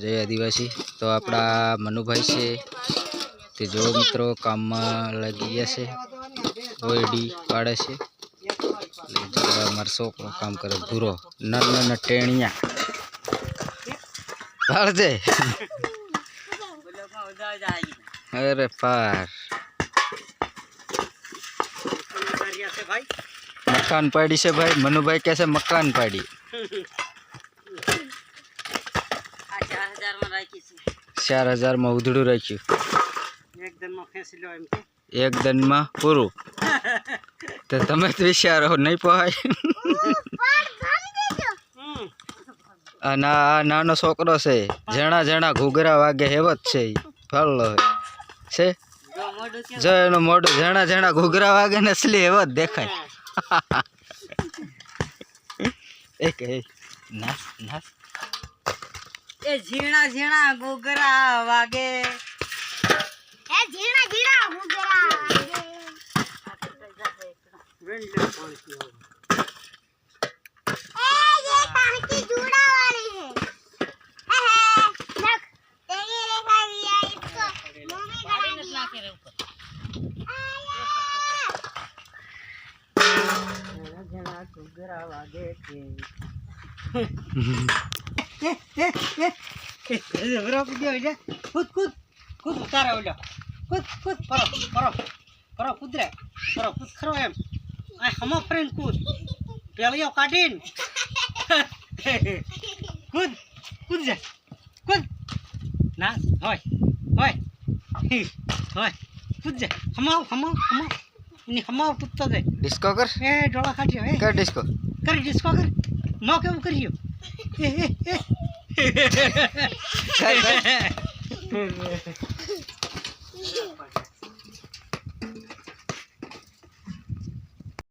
જય આદિવાસી. તો આપણા મનુભાઈ છે, તે જો મિત્રો કામમાં લાગી ગયા છે ઓયડી પાડે છે. છોકરો કામ કરે, ભૂરો નાના નાના ટેણિયા. પાડજે. અરે પાર. મકાન પાડી છે ભાઈ. મનુભાઈ કહે છે મકાન પાડી. ચાર હજારમાં ઉધડું રાખ્યું. એક દનમાં પૂરું. તો તમે જ વિચારો નહીં પહાય. આ નાનો છોકરો છે જણા જણા ઘૂઘરા વાગે હેવત છે ફાલો છે? જો એનું મોઢું જણા જણા ઘૂઘરા વાગે ને અસલી હેવત દેખાય. એક. નાસ નાસ. એ ઝીણા ઝીણા ઘૂઘરા વાગે એ ઝીણા ઝીણા ઘૂઘરા વાગે. એ ये टांकी जुड़ा वाली है हे हे देख तेरी रेखा दिया इसको मुंह में गड़ा दिया ઝીણા ઝીણા ઘૂઘરા વાગે છે બરો કૂદ્યો એટલે? કૂદ કૂદ કૂદ ઉતારે ઓલો. કૂદ કૂદ પરો પરો પરો કૂદરે. પરો કૂદ ખરો એમ. આ હમો ફ્રેન્ડ કૂદ. પેલીઓ કાઢીને. કૂદ કૂદ જા કૂદ ના હોય હોય. હોય. કૂદ જા હમાવ હમાવ હમાવ એની હમાવ કૂદતો જાય. ડિસ્કો કર. એ ડોળા કાઢ્યો એ કર ડિસ્કો. કરી ડિસ્કો કર. નો કેવું કર્યું. કર કર